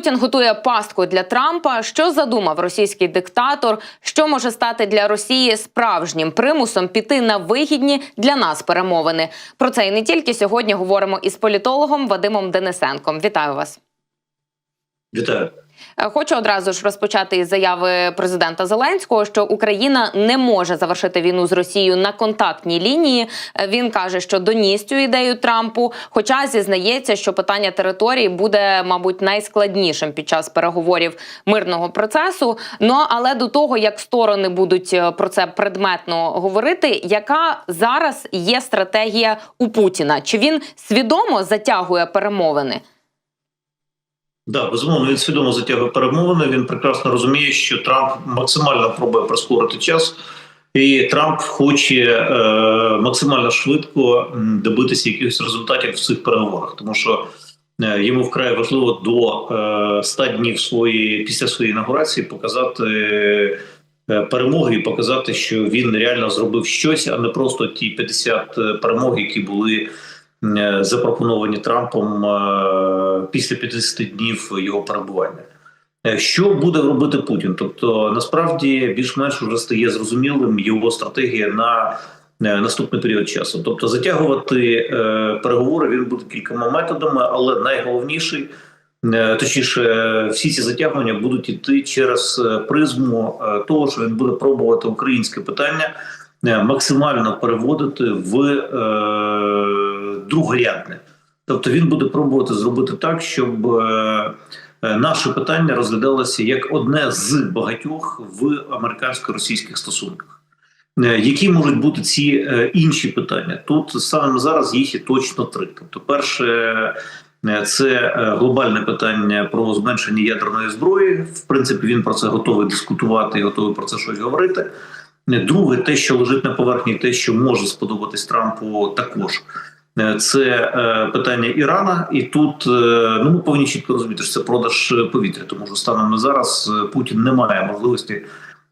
Путін готує пастку для Трампа. Що задумав російський диктатор? Що може стати для Росії справжнім примусом піти на вигідні для нас перемовини? Про це і не тільки сьогодні говоримо із політологом Вадимом Денисенком. Вітаю вас. Вітаю. Е, Хочу одразу ж розпочати із заяви президента Зеленського, що Україна не може завершити війну з Росією на контактній лінії. Е, Він каже, що доніс цю ідею Трампу. Хоча зізнається, що питання території буде, мабуть, найскладнішим під час переговорів мирного процесу. Ну але до того, як сторони будуть е, про це предметно говорити, яка зараз є стратегія у Путіна? Чи він свідомо затягує перемовини? Да, безумовно, він свідомо затягує перемовини. Він прекрасно розуміє, що Трамп максимально пробує прискорити час, і Трамп хоче е, максимально швидко добитися якихось результатів в цих переговорах, тому що е, йому вкрай важливо до е, 100 днів своєї після своєї інаугурації показати. е, Перемоги і показати, що він реально зробив щось, а не просто ті 50 перемог, які були е, запропоновані Трампом е, після 50 днів його перебування. Е, Що буде робити Путін? Тобто, насправді більш-менш вже стає зрозумілим його стратегія на е, наступний період часу. Тобто, затягувати е, переговори він буде кількома методами, але найголовніший. е, Точніше, всі ці затягування будуть йти через е, призму е, того, що він буде пробувати українське питання е, максимально переводити в е, другорядне. Тобто він буде пробувати зробити так, щоб е, е, наше питання розглядалося як одне з багатьох в американсько-російських стосунках. Е, Які можуть бути ці е, інші питання? Тут на зараз їх є точно три. Тобто, перше, е, це е, глобальне питання про зменшення ядерної зброї. В принципі, він про це готовий дискутувати і готовий про це щось говорити. Е, Друге, те, що лежить на поверхні, те, що може сподобатись Трампу, також. Е, Це е, питання Ірана, і тут ну ми повинні чітко розуміти, що це продаж повітря, тому що станом на зараз Путін не має можливості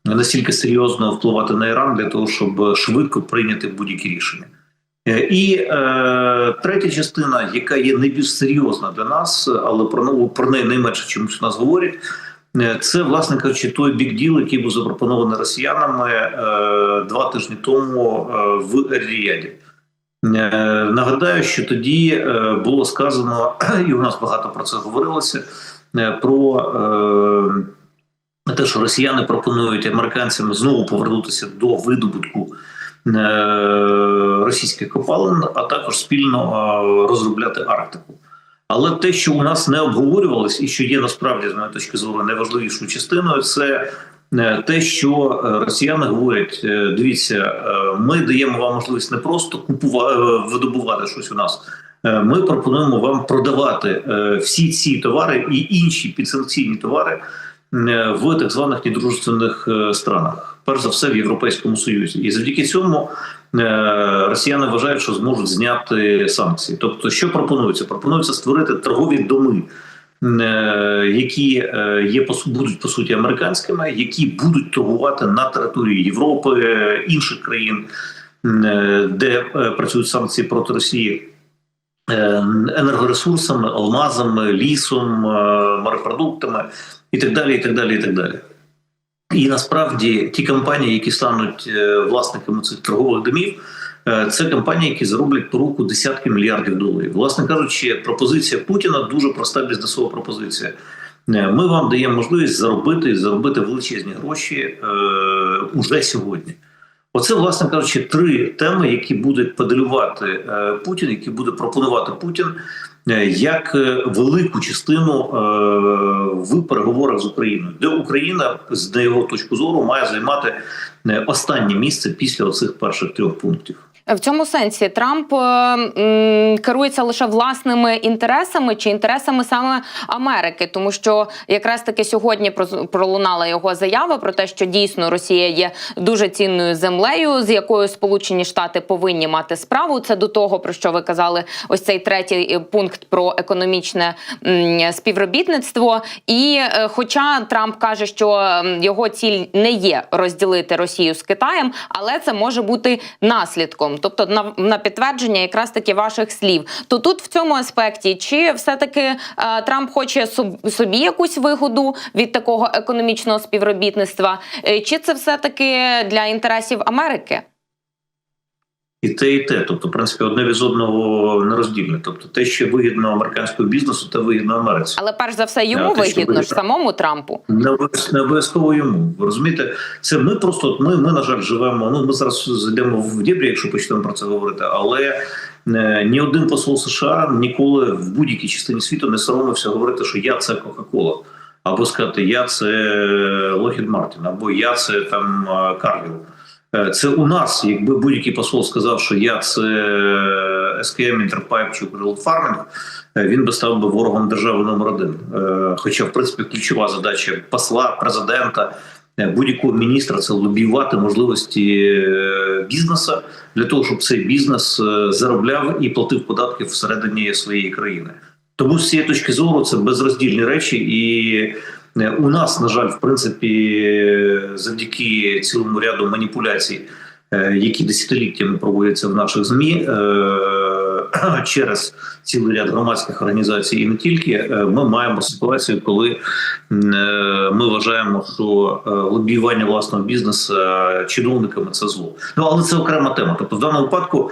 настільки серйозно впливати на Іран для того, щоб швидко прийняти будь-які рішення. І е, третя частина, яка є найбільш серйозна для нас, але про нову про неї найменше чомусь у нас говорять. Е, Це, власне кажучи, той бік-діл, який був запропонований росіянами е, два тижні тому е, в Ер-Ріяді. Е, Нагадаю, що тоді було сказано, і у нас багато про це говорилося. Про те, що росіяни пропонують американцям знову повернутися до видобутку російських копалин, а також спільно розробляти Арктику. Але те, що у нас не обговорювалось, і що є насправді з моєї точки зору найважливішою частиною, це е, те, що е, росіяни говорять: е, дивіться, ми даємо вам можливість не просто купувати видобувати щось у нас. Ми пропонуємо вам продавати всі ці товари і інші підсанкційні товари в так званих недружественних странах, перш за все в Європейському Союзі, і завдяки цьому росіяни вважають, що зможуть зняти санкції. Тобто, що пропонується? Пропонується створити торгові доми. е, Які е, є будуть по суті американськими, які будуть торгувати на території Європи, е, інших країн, е, де е, працюють санкції проти Росії, е, енергоресурсами, алмазами, лісом, е, морепродуктами і так далі. І так далі, і так далі. І насправді ті компанії, які стануть е, власниками цих торгових домів, е, це компанії, які зароблять по руку десятки мільярдів доларів. Власне кажучи, пропозиція Путіна дуже проста бізнесова пропозиція. Е, Ми вам даємо можливість заробити заробити величезні гроші уже сьогодні. Оце, власне кажучи, три теми, які буде педалювати Путін, які буде пропонувати Путін як е, велику частину е, в переговорах з Україною, де Україна, з його точку зору, має займати е, останнє місце після оцих перших трьох пунктів. В цьому сенсі Трамп е, керується лише власними інтересами чи інтересами саме Америки, тому що якраз таки сьогодні пролунала його заява про те, що дійсно Росія є дуже цінною землею, з якою Сполучені Штати повинні мати справу. Це до того про що ви казали, ось цей третій е, пункт про економічне співробітництво. І е, хоча Трамп каже, що його ціль не є розділити Росію з Китаєм, але це може бути наслідком, тобто на, на підтвердження якраз таки ваших слів. То тут в цьому аспекті, чи все-таки е, Трамп хоче соб- собі якусь вигоду від такого економічного співробітництва, е, чи це все таки для інтересів Америки? І те, і те. Тобто, в принципі, одне від одного нероздільне. Тобто, те, що вигідно американському бізнесу, те вигідно Америці. Але перш за все йому те, що вигідно ж самому Трампу. Не обов'яз- не обов'язково йому. Ви розумієте, це ми просто ми, ми на жаль, живемо. Ну ми зараз зайдемо в дібрі, якщо почнемо про це говорити. Але е, ні один посол США ніколи в будь-якій частині світу не соромився говорити, що я це Кока-Кола. Або сказати, я це Лохід Мартін, або я це там е, Е, Це у нас, якби будь-який посол сказав, що я це SKM, Інтерпайп чи Farming, е, він би став би ворогом держави номер один. Е, Хоча, в принципі, ключова задача посла, президента, е, будь-якого міністра це лобіювати можливості е, бізнесу для того, щоб цей бізнес е, заробляв і платив податки всередині своєї країни. Тому з цієї точки зору це безроздільні речі, і е, у нас, на жаль, в принципі, завдяки цілому ряду маніпуляцій, е, які десятиліттями проводяться в наших змі. е, Через цілий ряд громадських організацій і не тільки е, ми маємо ситуацію, коли ми вважаємо, що лобіювання власного бізнесу чиновниками це зло. Ну але це окрема тема. Тобто, в даному випадку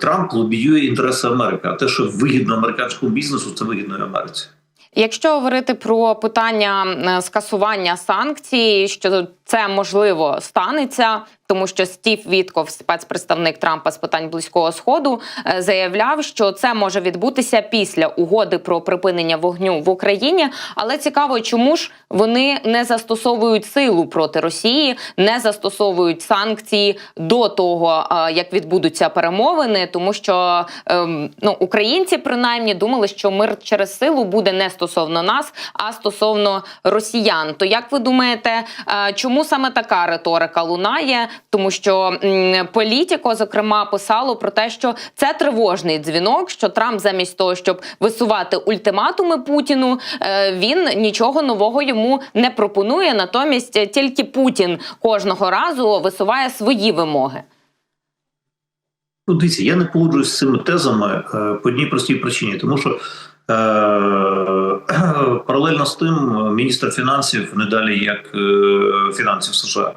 Трамп лобіює інтереси Америки, а те, що вигідно американському бізнесу, це вигідно і Америці. Якщо говорити про питання е, скасування санкцій, що це можливо станеться, тому що Стів Вітков, спецпредставник Трампа з питань близького сходу, е, заявляв, що це може відбутися після угоди про припинення вогню в Україні. Але цікаво, чому ж вони не застосовують силу проти Росії, не застосовують санкції до того, е, як відбудуться перемовини, тому що ем, ну українці принаймні думали, що мир через силу буде не стосовно нас, а стосовно росіян. То як ви думаєте, е, чому саме така риторика лунає? Тому що політико, зокрема, писало про те, що це тривожний дзвінок, що Трамп замість того, щоб висувати ультиматуми Путіну, е, він нічого нового йому не пропонує. Натомість тільки Путін кожного разу висуває свої вимоги. Ну, дивіться, я не погоджуюсь з цими тезами е, по одній простій причині, тому що паралельно з тим е, міністр фінансів не далі як е, фінансів США,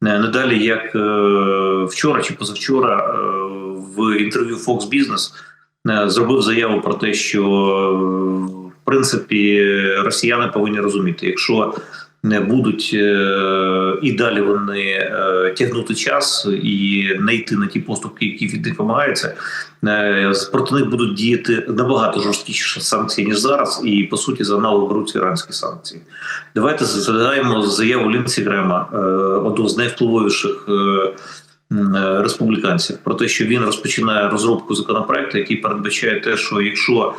не далі як е, вчора чи позавчора е, в інтерв'ю Fox Business е, зробив заяву про те, що е, в принципі росіяни повинні розуміти, якщо не будуть е, і далі вони е, тягнути час і не йти на ті поступки, які від них вимагаються. Е, проти них будуть діяти набагато жорсткіші санкції ніж зараз, і по суті за аналог беруть іранські санкції. Давайте згадаємо заяву Лінсі Грема, одного з найвпливовіших. Республіканців про те, що він розпочинає розробку законопроекту, який передбачає те, що якщо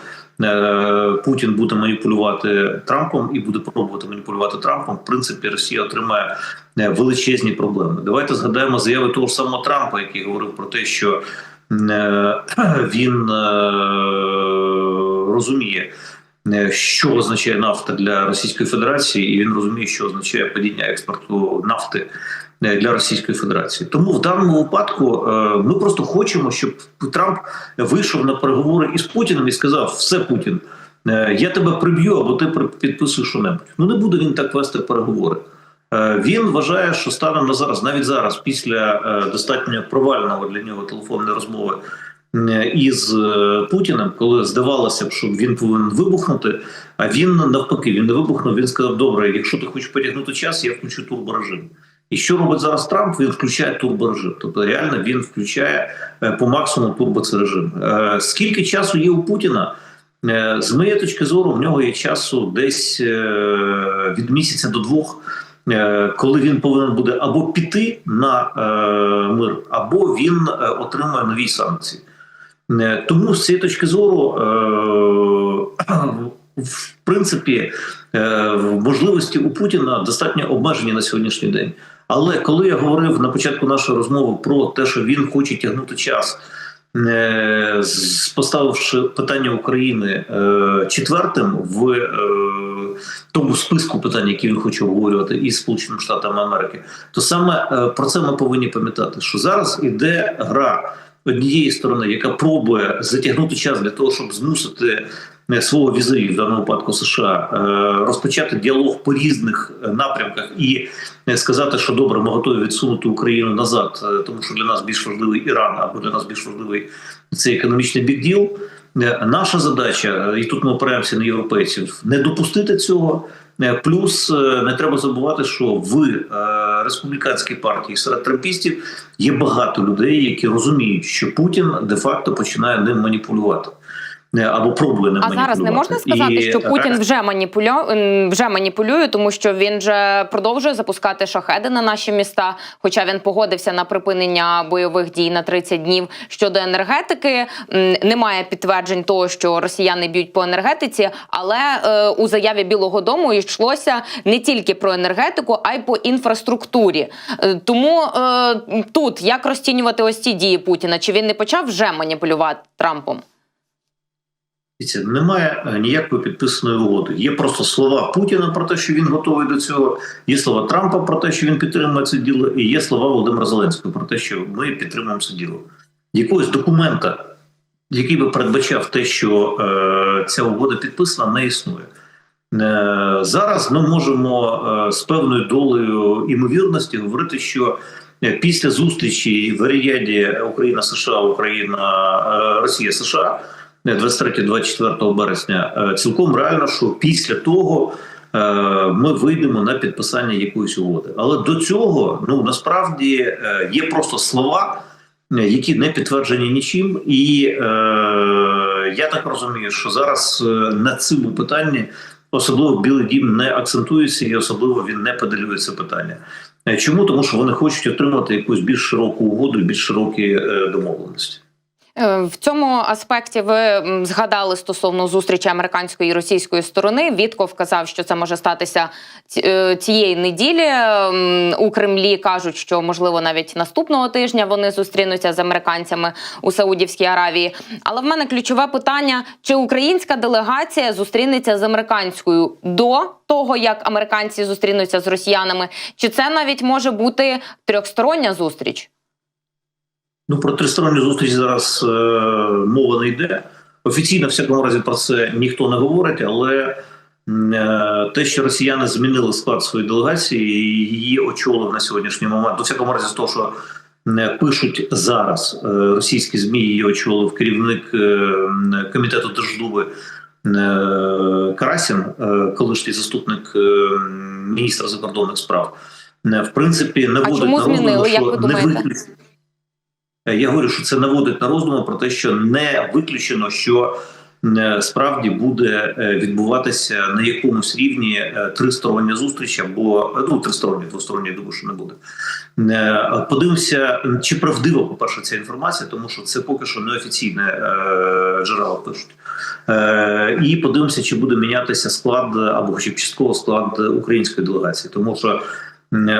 Путін буде маніпулювати Трампом і буде пробувати маніпулювати Трампом, в принципі, Росія отримає е, величезні проблеми. Давайте згадаємо заяви того ж самого Трампа, який говорив про те, що е, він е, розуміє. е, Що означає нафта для Російської Федерації, і він розуміє, що означає падіння експорту нафти е, для Російської Федерації. Тому в даному випадку е, ми просто хочемо, щоб Трамп вийшов на переговори із Путіним і сказав: все, Путін, е, я тебе приб'ю, або ти підписуєш що-небудь. Ну не буде він так вести переговори. Е, Він вважає, що станом на зараз, навіть зараз, після е, достатньо провального для нього телефонної розмови е, із е, Путіним, коли здавалося б, що він повинен вибухнути. А він навпаки, він не вибухнув. Він сказав: Добре, якщо ти хочеш потягнути час, я включу турборежим. І що робить зараз Трамп? Він включає турборежим. Тобто реально він включає е, по максимуму турборежим. Е, Скільки часу є у Путіна? Е, З моєї точки зору, в нього є часу десь від місяця до двох, коли він повинен буде або піти на мир, або він отримає нові санкції. Тому з цієї точки зору, в принципі, можливості у Путіна достатньо обмежені на сьогоднішній день. Але коли я говорив на початку нашої розмови про те, що він хоче тягнути час е, поставивши питання України е, четвертим в е, тому списку питань, які він хоче обговорювати із Сполученими Штатами Америки, то саме про це ми повинні пам'ятати, що зараз іде гра однієї сторони, яка пробує затягнути час для того, щоб змусити свого візарі, в даному випадку США, е, розпочати діалог по різних е, напрямках і е, сказати, що добре, ми готові відсунути Україну назад, е, тому що для нас більш важливий Іран, або для нас більш важливий цей економічний бікділ. Е, Наша задача, е, і тут ми опираємося на європейців, не допустити цього. Е, Плюс е, не треба забувати, що в е, республіканській партії серед трампістів є багато людей, які розуміють, що Путін де-факто починає ним маніпулювати. Е, Або пробує ним А зараз не можна сказати, І, що Путін вже маніпулює, вже маніпулює, тому що він же продовжує запускати шахеди на наші міста. Хоча він погодився на припинення бойових дій на 30 днів щодо енергетики. Немає підтверджень того, що росіяни б'ють по енергетиці, але е, у заяві Білого Дому йшлося не тільки про енергетику, а й по інфраструктурі. Е, Тому е, тут як розцінювати ось ці дії Путіна? Чи він не почав вже маніпулювати Трампом? Немає е, ніякої підписаної угоди. Є просто слова Путіна про те, що він готовий до цього. Є слова Трампа про те, що він підтримує це діло, і є слова Володимира Зеленського про те, що ми підтримуємо це діло. Якогось документа, який би передбачав те, що е, ця угода підписана, не існує. Е, зараз ми можемо е, з певною долею імовірності говорити, що е, після зустрічі в Ріяді Україна США, Україна, е, Росія США. 23-24 березня е, цілком реально, що після того е, ми вийдемо на підписання якоїсь угоди. Але до цього ну насправді е, є просто слова, які не підтверджені нічим, і е, я так розумію, що зараз на цьому питанні особливо Білий Дім не акцентується і особливо він не подалює це питання. Чому тому, що вони хочуть отримати якусь більш широку угоду більш широкі домовленості. Е, В цьому аспекті ви згадали стосовно зустрічі американської і російської сторони. Вітков казав, що це може статися е, цієї неділі. У Кремлі кажуть, що можливо навіть наступного тижня вони зустрінуться з американцями у Саудівській Аравії. Але в мене ключове питання: чи українська делегація зустрінеться з американською до того, як американці зустрінуться з росіянами? Чи це навіть може бути трьохстороння зустріч? Ну про тристоронню зустріч зараз е, мова не йде. Офіційно, в всякому разі, про це ніхто не говорить, але е, те, що росіяни змінили склад своєї делегації, і її очолив на сьогоднішній момент, до всякому разі, з того, що пишуть зараз е, російські змі, її очолив керівник е, комітету Держдуби е, Карасін, е, колишній заступник е, міністра закордонних справ. В принципі, наводить чому на роздум, змінили, як що не виключно. Е, Я говорю, що це наводить на роздуму про те, що не виключено, що е, справді буде е, відбуватися на якомусь рівні тристороння зустріч або ну тристороння, двостороння, я думаю, що не буде. Подивимося, чи правдива, по-перше, ця інформація, тому що це поки що неофіційне джерела пишуть. І подивимося, чи буде мінятися склад або б частково склад української делегації, тому що.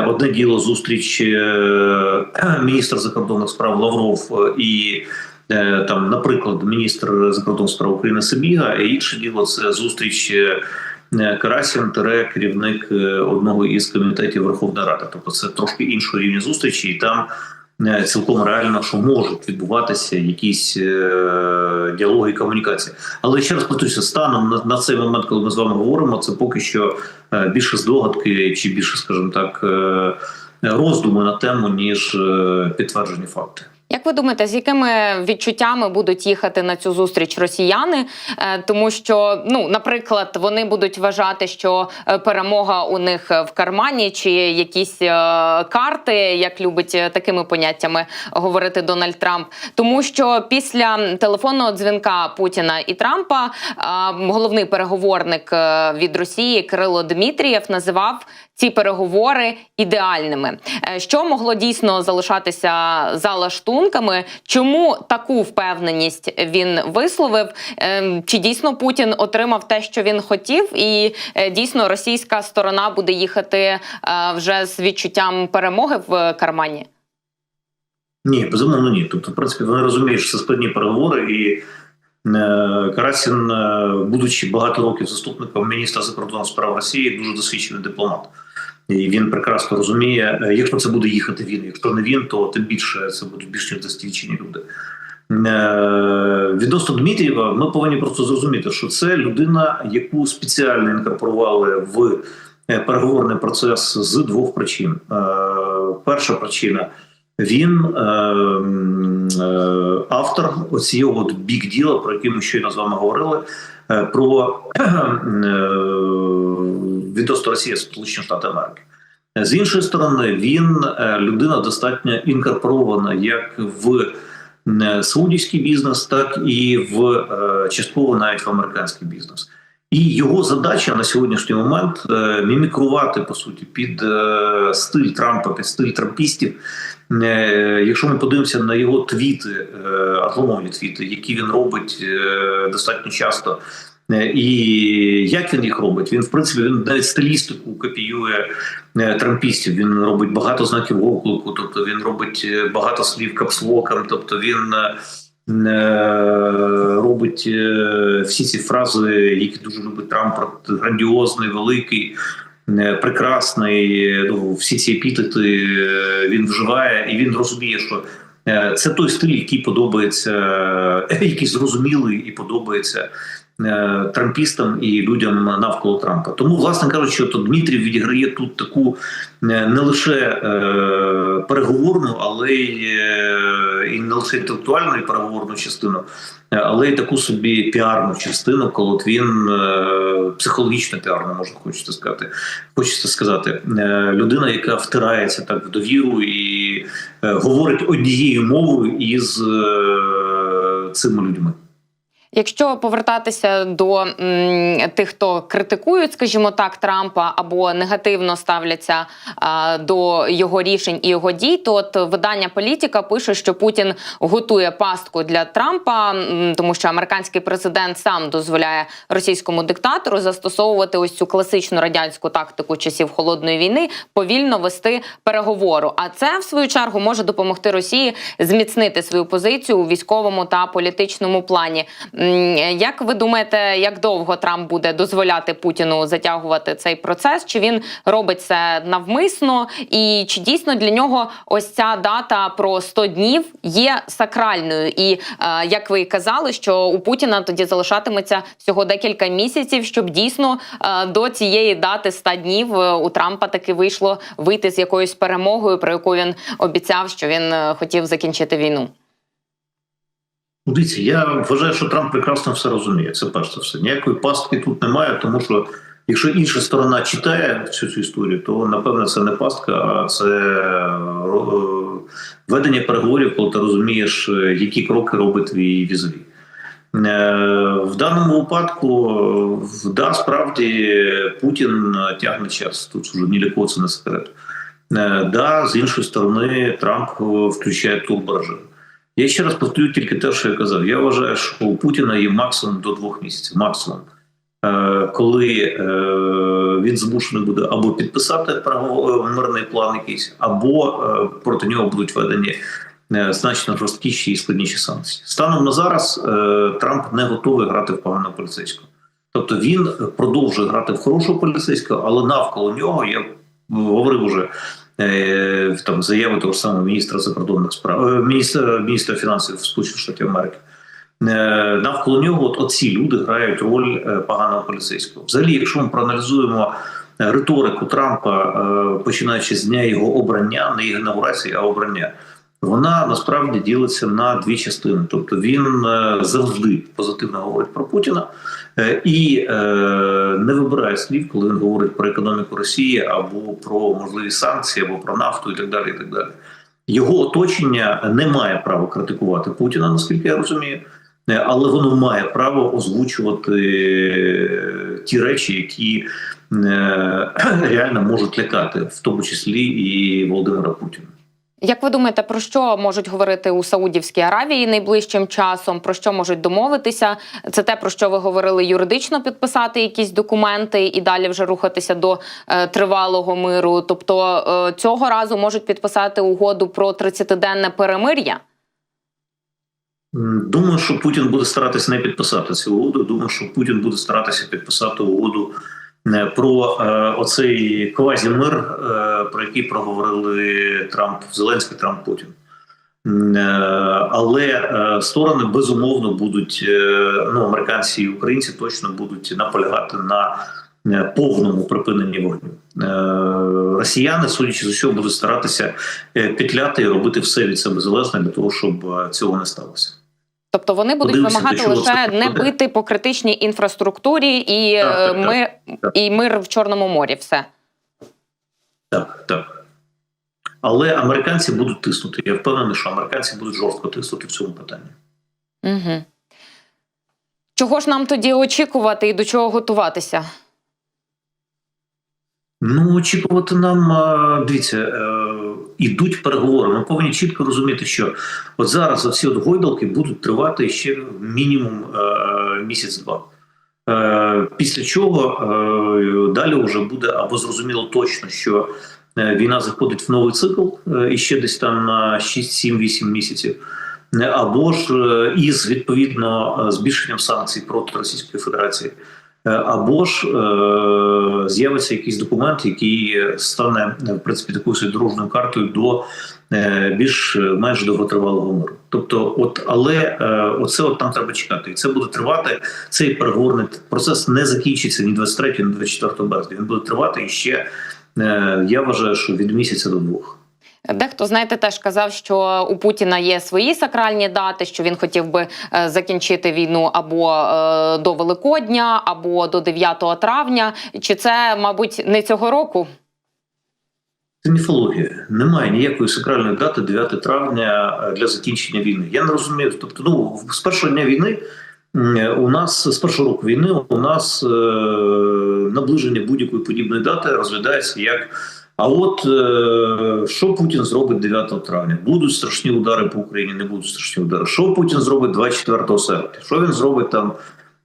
Одне діло зустріч е, міністра закордонних справ Лавров е, і е, там, наприклад, міністр закордонних справ України Сибіга, і інше діло це зустріч Карасін тере керівник одного із комітетів Верховної Ради. Тобто це трошки іншого рівня зустрічі, і там цілком реально, що можуть відбуватися якісь е, діалоги і комунікації. Але ще раз повторюся, станом на, на цей момент, коли ми з вами говоримо, це поки що е, більше здогадки чи більше, скажімо так, е, роздуми на тему, ніж е, підтверджені факти. Як ви думаєте, з якими відчуттями будуть їхати на цю зустріч росіяни? Е, Тому що, ну, наприклад, вони будуть вважати, що е, перемога у них в кармані, чи якісь е, карти, як любить е, такими поняттями говорити Дональд Трамп. Тому що після телефонного дзвінка Путіна і Трампа е, головний переговорник е, від Росії Кирило Дмитрієв називав ці переговори ідеальними. Е, Що могло дійсно залишатися за лаштунками? Чому таку впевненість він висловив? Ем, Чи дійсно Путін отримав те, що він хотів, і е, дійсно російська сторона буде їхати е, вже з відчуттям перемоги в кармані? Ні, безумовно, ні. Тобто, в принципі, вони розуміють, що це складні переговори, і Карасін, будучи багато років заступником міністра закордонних справ Росії, дуже досвідчений дипломат. І він прекрасно розуміє, е, якщо це буде їхати він, якщо не він, то тим більше це будуть більш ніж досвідчені люди. Е, Відносно Дмитрієва, ми повинні просто зрозуміти, що це людина, яку спеціально інкорпорували в е, переговорний процес з двох причин. Перша причина він автор оцього бік діла, про який ми щойно з вами говорили, про відносно Росії Сполучені Штати Америки. З іншої сторони, він е, людина достатньо інкорпорована як в е, саудівський бізнес, так і в е, частково навіть в американський бізнес. І його задача на сьогоднішній момент мімікрувати по суті під стиль Трампа, під стиль трампістів. Якщо ми подивимося на його твіти, англомовні твіти, які він робить достатньо часто. Е, І як він їх робить? Він в принципі він навіть стилістику копіює е, трампістів. Він робить багато знаків оклику, тобто він робить е, багато слів капслоком, тобто він робить всі ці фрази, які дуже любить Трамп, грандіозний, великий. Прекрасний, ну всі ці епітети він вживає, і він розуміє, що це той стиль, який подобається, який зрозумілий і подобається трампістам і людям навколо Трампа. Тому, власне кажучи, то Дмитрів відіграє тут таку е, не лише е, переговорну, але й, е, і не лише інтелектуальну і переговорну частину, е, але й таку собі піарну частину, коли він е, психологічно піарно, можна хочеться сказати. Хочеться сказати, е, людина, яка втирається так в довіру і е, говорить однією мовою із е, цими людьми. Якщо повертатися до м, тих, хто критикують, скажімо так, Трампа або негативно ставляться а, до його рішень і його дій, то от видання політика пише, що Путін готує пастку для Трампа, м, тому що американський президент сам дозволяє російському диктатору застосовувати ось цю класичну радянську тактику часів холодної війни, повільно вести переговору. А це в свою чергу може допомогти Росії зміцнити свою позицію у військовому та політичному плані. Як ви думаєте, як довго Трамп буде дозволяти Путіну затягувати цей процес? Чи він робить це навмисно? І чи дійсно для нього ось ця дата про 100 днів є сакральною? І е, як ви казали, що у Путіна тоді залишатиметься всього декілька місяців, щоб дійсно е, до цієї дати 100 днів е, у Трампа таки вийшло вийти з якоюсь перемогою, про яку він обіцяв, що він хотів закінчити війну. Ну, Дивіться, я вважаю, що Трамп прекрасно все розуміє. Це перш за все. Ніякої пастки тут немає, тому що якщо інша сторона читає всю цю історію, то напевне це не пастка, а це е, ведення переговорів, коли ти розумієш, е, які кроки робить твій візові. В даному випадку, е, да, справді Путін тягне час. Тут вже ні кого це не секрет. Е, Да, з іншої сторони, Трамп е, включає турборежим. Я ще раз повторю тільки те, що я казав. Я вважаю, що у Путіна є максимум до двох місяців. Максимум, Е, коли е, він змушений буде або підписати мирний план якийсь, або е, проти нього будуть введені е, значно жорсткіші і складніші санкції. Станом на зараз е, Трамп не готовий грати в погану поліцейську. Тобто він продовжує грати в хорошу поліцейську, але навколо нього я говорив уже там заяви того ж самого міністра закордонних справ, е, міністра, міністра фінансів Сполучених Штатів Америки. Е, Навколо нього от оці люди грають роль е, поганого поліцейського. Взагалі, якщо ми проаналізуємо е, риторику Трампа, е, починаючи з дня його обрання, не інаугурації, а обрання, вона насправді ділиться на дві частини. Тобто він е, завжди позитивно говорить про Путіна е, і е, не вибирає слів, коли він говорить про економіку Росії або про можливі санкції, або про нафту, і так далі. І так далі. Його оточення не має права критикувати Путіна, наскільки я розумію. Але воно має право озвучувати ті речі, які реально можуть лякати, в тому числі і Володимира Путіна. Як ви думаєте, про що можуть говорити у Саудівській Аравії найближчим часом? Про що можуть домовитися? Це те, про що ви говорили юридично підписати якісь документи і далі вже рухатися до е, тривалого миру. Тобто е, цього разу можуть підписати угоду про 30-денне перемир'я. Думаю, що Путін буде старатися не підписати цю угоду. Думаю, що Путін буде старатися підписати угоду про е, оцей квазімир, е, про який проговорили Трамп, Зеленський, Трамп, Путін. Е, Але е, сторони безумовно будуть е, ну, американці і українці точно будуть наполягати на е, повному припиненні вогню. Е, Росіяни, судячи з усього, будуть старатися е, петляти і робити все від себе залежне для того, щоб е, цього не сталося. Тобто вони будуть Подивимося, вимагати лише не бити по критичній інфраструктурі і, Так, так, е, так. мир, Так. і мир в Чорному морі. Все. Так, так. Але американці будуть тиснути. Я впевнений, що американці будуть жорстко тиснути в цьому питанні. Угу. Чого ж нам тоді очікувати і до чого готуватися? Ну, очікувати нам, дивіться, е, ідуть переговори. Ми повинні чітко розуміти, що от зараз оці от гойдалки будуть тривати ще мінімум е, місяць-два. Е, Після чого е, далі вже буде або зрозуміло точно, що е, війна заходить в новий цикл е, і ще десь там на 6-7-8 місяців. Е, Або ж із відповідно збільшенням санкцій проти Російської Федерації, або ж е, з'явиться якийсь документ, який стане в принципі такою дорожньою картою до е, більш е, менш довготривалого миру. Тобто, от але оце от нам треба чекати, і це буде тривати. Цей переговорний процес не закінчиться ні 23, ні 24 березня. Він буде тривати і ще я вважаю, що від місяця до двох. Дехто, знаєте, теж казав, що у Путіна є свої сакральні дати, що він хотів би е, закінчити війну або е, до Великодня, або до 9 травня. Чи це, мабуть, не цього року? Це міфологія. Немає ніякої сакральної дати 9 травня е, для закінчення війни. Я не розумію. Тобто, ну з першого дня війни у нас з першого року війни у нас наближення будь-якої подібної дати розглядається як. А от е, що Путін зробить 9 травня? Будуть страшні удари по Україні, не будуть страшні удари. Що Путін зробить 24 серпня? Що він зробить там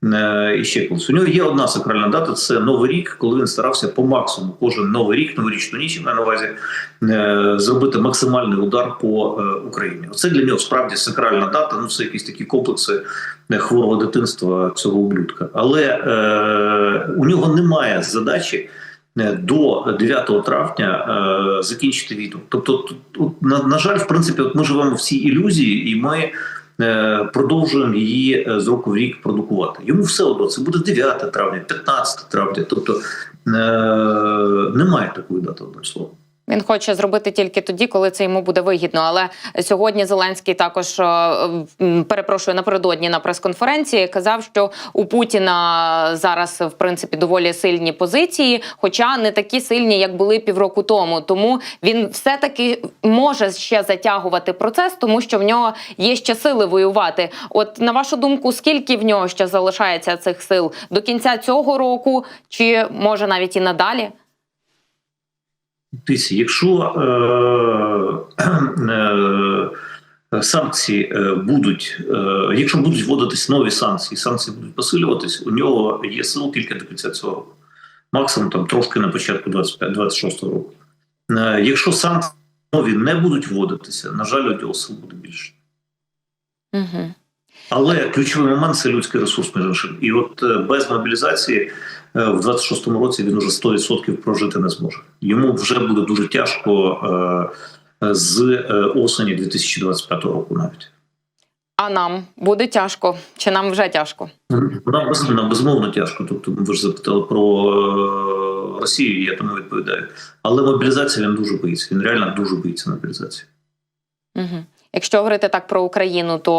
е, і ще колись? У нього є одна сакральна дата це Новий рік, коли він старався по максимуму кожен новий рік, новорічну ніч на увазі е, зробити максимальний удар по Україні. Оце для нього справді сакральна дата. Ну це якісь такі комплекси хворого дитинства цього ублюдка. Але е, у нього немає задачі. Е, До 9 травня е, закінчити війну. Тобто, на, жаль, в принципі, от ми живемо в цій ілюзії, і ми е, продовжуємо її з року в рік продукувати. Йому все одно це буде 9 травня, 15 травня. Тобто немає такої дати одним словом. Він хоче зробити тільки тоді, коли це йому буде вигідно. Але сьогодні Зеленський також е, перепрошую напередодні на прес-конференції казав, що у Путіна зараз в принципі доволі сильні позиції, хоча не такі сильні, як були півроку тому. Тому він все-таки може ще затягувати процес, тому що в нього є ще сили воювати. От на вашу думку, скільки в нього ще залишається цих сил до кінця цього року, чи може навіть і надалі? Дивіться, якщо е, е, санкції е, будуть, е, якщо будуть вводитись нові санкції, санкції будуть посилюватись, у нього є сил тільки до кінця цього року. Максимум там трошки на початку 25-26 року. Якщо санкції нові не будуть вводитися, на жаль, у нього сил буде більше. Угу. Але ключовий момент це людський ресурс між іншим. І от е, без мобілізації е, в 26-му році він уже 100% прожити не зможе. Йому вже буде дуже тяжко е, з осені 2025 року навіть. А нам буде тяжко, чи нам вже тяжко? Нам, без, нам безумовно тяжко. Тобто ви ж запитали про Росію, я тому відповідаю. Але мобілізація він дуже боїться. Він реально дуже боїться мобілізації. Угу. Якщо говорити так про Україну, то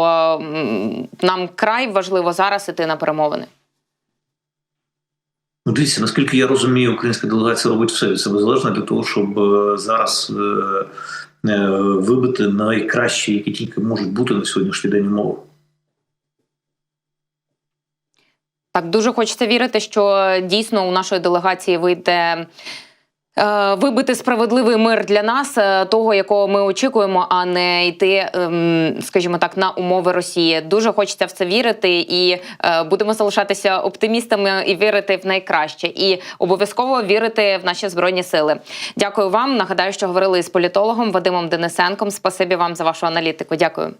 нам край важливо зараз іти на перемовини. Ну, дивіться, наскільки я розумію, українська делегація робить все від себе залежне для того, щоб е, зараз е, е, вибити найкращі, які тільки можуть бути на сьогоднішній день умови. Так дуже хочеться вірити, що дійсно у нашої делегації вийде вибити справедливий мир для нас, е, того якого ми очікуємо, а не йти, ем, скажімо так, на умови Росії. Дуже хочеться в це вірити, і е, будемо залишатися оптимістами і вірити в найкраще, і обов'язково вірити в наші збройні сили. Дякую вам. Нагадаю, що говорили із політологом Вадимом Денисенком. Спасибі вам за вашу аналітику. Дякую.